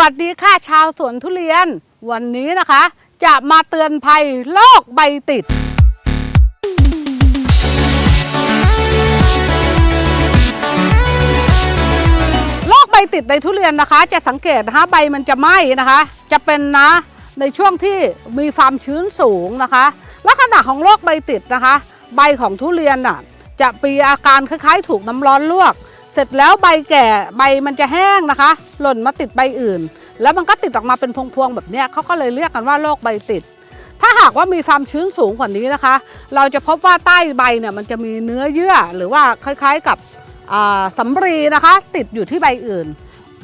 วัสดีค่ะชาวสวนทุเรียน วันนี้นะคะ จะมาเตือนภัยโรคใบติด โรคใบติดในทุเรียนนะคะ จะสังเกตนะคะใบมันจะไหม้นะคะ จะเป็นนะในช่วงที่มีความชื้นสูงนะคะ ลักษณะของโรคใบติดนะคะ ใบของทุเรียนน่ะจะมีอาการคล้ายๆ ถูกน้ำร้อนลวก เสร็จแล้วใบแก่ใบมันจะแห้งนะคะ หล่นมาติดใบอื่น แล้วมันก็ติดออกมาเป็นพวงๆแบบนี้เขาก็เลยเรียกกันว่าโรคใบติด ถ้าหากว่ามีความชื้นสูงกว่านี้นะคะ เราจะพบว่าใต้ใบเนี่ยมันจะมีเนื้อเยื่อหรือว่าคล้ายๆกับสำรีนะคะ ติดอยู่ที่ใบอื่น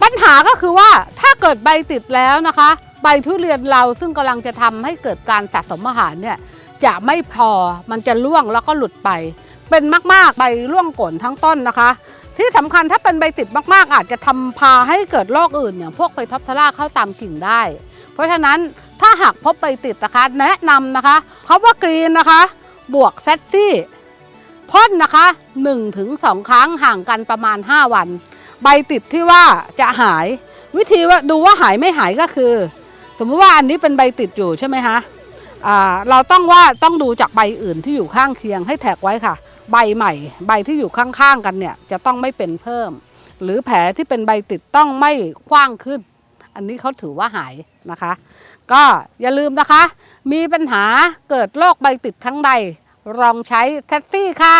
ปัญหาก็คือว่าถ้าเกิดใบติดแล้วนะคะ ใบทุเรียนเราซึ่งกำลังจะทำให้เกิดการสะสมอาหารเนี่ยจะไม่พอมันจะร่วงแล้วก็หลุดไป เป็นมากๆใบร่วงก่นทั้งต้นนะคะ ที่สำคัญถ้าเป็นใบติดมากๆ อาจจะทำพาให้เกิดโรคอื่นอย่างพวกไฟท็อปทาร่าเข้าตามกิ่งได้ เพราะฉะนั้นถ้าหากพบใบติดนะคะแนะนำนะคะเขาว่ากรีนนะคะ บวกเซตตี้พ่นนะคะ 1-2 ครั้งห่างกันประมาณ 5 วัน ใบติดที่ว่าจะหาย วิธีว่าดูว่าหายไม่หายก็คือ สมมติว่าอันนี้เป็นใบติดอยู่ใช่ไหมคะ เราต้องว่าต้องดูจากใบอื่นที่อยู่ข้างเคียงให้แท็กไว้ค่ะ ใบใหม่ ใบที่อยู่ข้างๆกันเนี่ยจะต้องไม่เป็นเพิ่ม หรือแผลที่เป็นใบติดต้องไม่กว้างขึ้น อันนี้เขาถือว่าหายนะคะ ก็อย่าลืมนะคะ มีปัญหาเกิดโรคใบติดทั้งใดลองใช้แท็ซี่ค่ะ